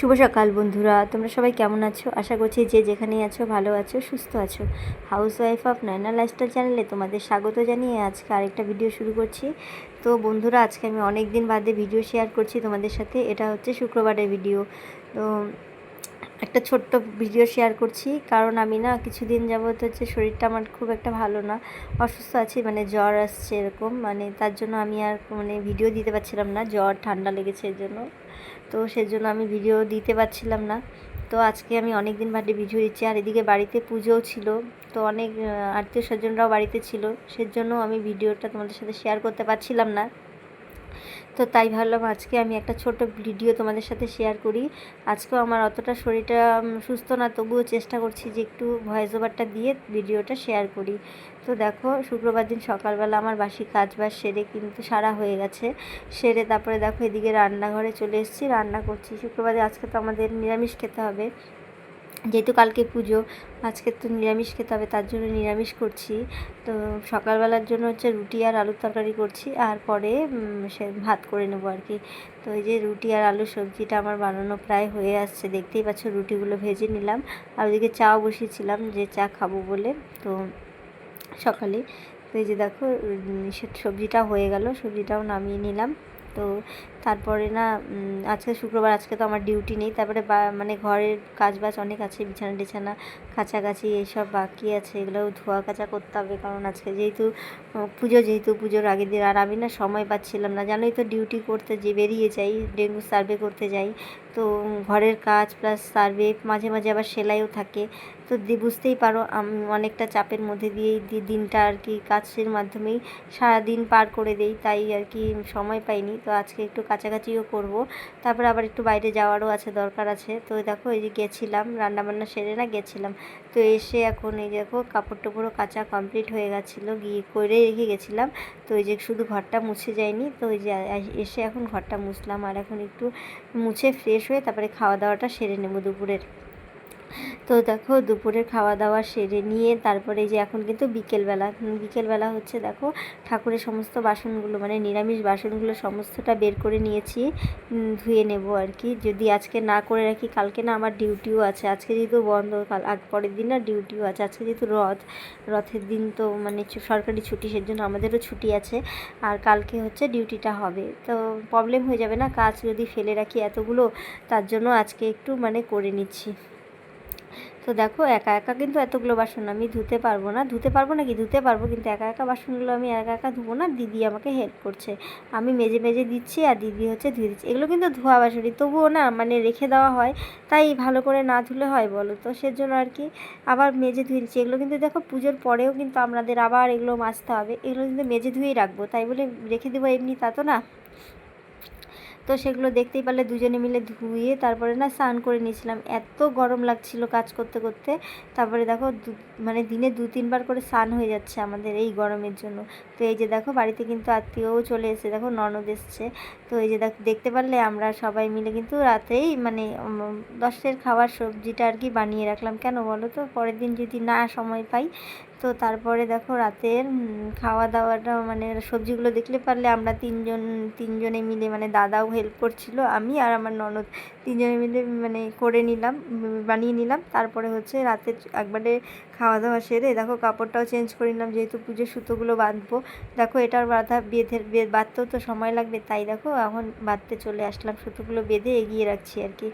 শুভ সকাল বন্ধুরা, তোমরা সবাই কেমন আছো? আশা করছি যে যেখানেই আছো, ভালো আছো, সুস্থ আছো। House wife of Nayna lifestyle চ্যানেলে তোমাদের স্বাগত জানিয়ে আজকে আরেকটা ভিডিও শুরু করছি। তো বন্ধুরা, আজকে আমি অনেক দিন বাদে ভিডিও শেয়ার করছি তোমাদের সাথে। এটা হচ্ছে শুক্রবারের ভিডিও তো একটা ছোট্ট ভিডিও শেয়ার করছি। কারণ আমি না কিছুদিন যাবত হচ্ছে শরীরটা আমার খুব একটা ভালো না। অসুস্থ আছি মানে জ্বর আসছে এরকম। মানে তার জন্য আমি আর মানে ভিডিও দিতে পারছিলাম না। জ্বর, ঠান্ডা লেগেছে এর জন্য। তো সেজন্য আমি ভিডিও দিতে পারছিলাম না। তো আজকে আমি অনেক দিন বাদে ভিডিও দিচ্ছি। আর এদিকে বাড়িতে পুজোও ছিল। তো অনেক আত্মীয় স্বজনরাও বাড়িতে ছিল। সেজন্য আমি ভিডিওটা তোমাদের সাথে শেয়ার করতে পারছিলাম না। তো তাই ভাবলাম আজকে আমি একটা ছোট ভিডিও তোমাদের সাথে শেয়ার করি। আজকেও আমার অতটা শরীরটা সুস্থ না, তবুও চেষ্টা করছি যে একটু ভয়েস ওভারটা দিয়ে ভিডিওটা শেয়ার করি। তো দেখো, শুক্রবার দিন সকালবেলা আমার বাসি কাজ বাজ সেরে কিন্তু সারা হয়ে গেছে। সেরে তারপরে দেখো এদিকে রান্নাঘরে চলে এসেছি, রান্না করছি। শুক্রবারে আজকে তো আমাদের নিরামিষ খেতে হবে। যেহেতু কালকে পুজো, আজকে তো নিরামিষ খেতে হবে, তার জন্য নিরামিষ করছি। তো সকালবেলার জন্য হচ্ছে রুটি আর আলুর তরকারি করছি, আর পরে সে ভাত করে নেব আর কি। তো এই যে রুটি আর আলু সবজিটা আমার বানানো প্রায় হয়ে আসছে, দেখতেই পাচ্ছ রুটিগুলো ভেজে নিলাম। আর ওদিকে চাও বসিয়েছিলাম যে চা খাব বলে, তো সকালে। তো এই যে দেখো সবজিটা হয়ে গেল, সবজিটাও নামিয়ে নিলাম। তো তারপরে না আজকে শুক্রবার, আজকে তো আমার ডিউটি নেই। তারপরে মানে ঘরের কাজ বাজ অনেক আছে, বিছানা টিছানা, কাছাকাছি এইসব বাকি আছে। এগুলো ধোয়া কাচা করতে হবে, কারণ আজকে যেহেতু পুজো, যেহেতু পুজোর আগের দিন। আর আমি না সময় পাচ্ছিলাম না। জানোই তো ডিউটি করতে যে বেরিয়ে যাই, ডেঙ্গু সার্ভে করতে যাই, তো ঘরের কাজ প্লাস সার্ভে মাঝে মাঝে আবার সেলাইও থাকে। তো বুঝতেই পারো, আমি, অনেকটা চাপের মধ্যে দিয়েই দিনটা আর কি, কাজের মাধ্যমেই সারা দিন পার করে দেই। তাই আর কি, সময় পাইনি। তো আজকে একটু কাছাকাছিও করব। তারপর আবার একটু বাইরে যাওয়ারও আছে, দরকার আছে। তো দেখো, এই যে গেছিলাম, রান্নাবান্না সেরে না গেছিলাম। তো এসে এখন এই দেখো কাপড় টাপড়ও কাঁচা কমপ্লিট হয়ে গেছিল, গিয়ে করে রেখে গেছিলাম। তো ওই যে শুধু ঘরটা মুছে যায়নি, তো ওই যে এসে এখন ঘরটা মুছলাম। আর এখন একটু মুছে ফ্রেশ হয়ে তারপরে খাওয়া দাওয়াটা সেরে নেব দুপুরের। তো দেখো দুপুরের খাওয়া দাওয়া সেরে নিয়ে তারপরে যে এখন কিন্তু বিকেলবেলা বিকেলবেলা হচ্ছে দেখো ঠাকুরের সমস্ত বাসনগুলো মানে নিরামিষ বাসনগুলো সমস্তটা বের করে নিয়েছি ধুয়ে নেব আর কি যদি আজকে না করে রাখি, কালকে না আমার ডিউটিও আছে। আজকে যেহেতু বন্ধ, কাল আগ পরের দিন না ডিউটিও আছে। আজকে যেহেতু রথ, রথের দিন তো মানে সরকারি ছুটি, সেজন্য আমাদেরও ছুটি আছে। আর কালকে হচ্ছে ডিউটিটা হবে। তো প্রবলেম হয়ে যাবে না? কাজ যদি ফেলে রাখি এতগুলো, তার জন্য আজকে একটু মানে করে নিচ্ছি। তো দেখো, একা একা কিন্তু এতগুলো বাসন আমি ধুতে পারব না। ধুতে পারব না কি ধুতে পারব, কিন্তু একা একা বাসনগুলো আমি একা একা ধুবো না। দিদি আমাকে হেল্প করছে। আমি মেজে মেজে দিচ্ছি আর দিদি হচ্ছে ধুয়ে দিচ্ছি। এগুলো কিন্তু ধোয়া বাসনই, তবুও না মানে রেখে দেওয়া হয়। তাই ভালো করে না ধুলে হয় বলো তো? সেজন্য আর কি আবার মেজে ধুয়ে দিচ্ছি এগুলো কিন্তু দেখো, পুজোর পরেও কিন্তু আমাদের আবার এগুলো মাজতে হবে। এগুলো কিন্তু মেজে ধুয়েই রাখব। তাই বলে রেখে দেবো এমনি তা তো না? তো সেগুলো দেখতেই পারলে দুজনে মিলে ধুয়ে তারপরে না স্নান করে নিয়েছিলাম। এত গরম লাগছিল কাজ করতে করতে। তারপরে দেখো মানে দিনে দু, তিনবার করে স্নান হয়ে যাচ্ছে আমাদের এই গরমের জন্য। তো এই যে দেখো বাড়িতে কিন্তু আত্মীয়ও চলে এসে দেখো ননদ এসছে। তো এই যে দেখো, দেখতে পারলে আমরা সবাই মিলে কিন্তু রাতেই মানে দশের খাবার সবজিটা আর কি বানিয়ে রাখলাম। কেন বলো তো? পরের দিন যদি না সময় পাই তো তারপরে দেখো রাতের খাওয়া দাওয়াটা মানে সবজিগুলো দেখলে পারলে আমরা তিনজন, তিনজনে মিলে মানে দাদাও হেল্প করছিল, আমি আর আমার ননদ, তিনজনে মিলে মানে করে নিলাম, বানিয়ে নিলাম, তারপরে হচ্ছে রাতে একবারে খাওয়া দাওয়া সেরে দেখো কাপড়টাও চেঞ্জ করে নিলাম, যেহেতু পুজোর সুতোগুলো বাঁধবো, দেখো এটার বাঁধা, বেঁধে বাঁধতেও তো সময় লাগবে, তাই দেখো এখন বাঁধতে চলে আসলাম, সুতোগুলো বেঁধে এগিয়ে রাখছি আর কি।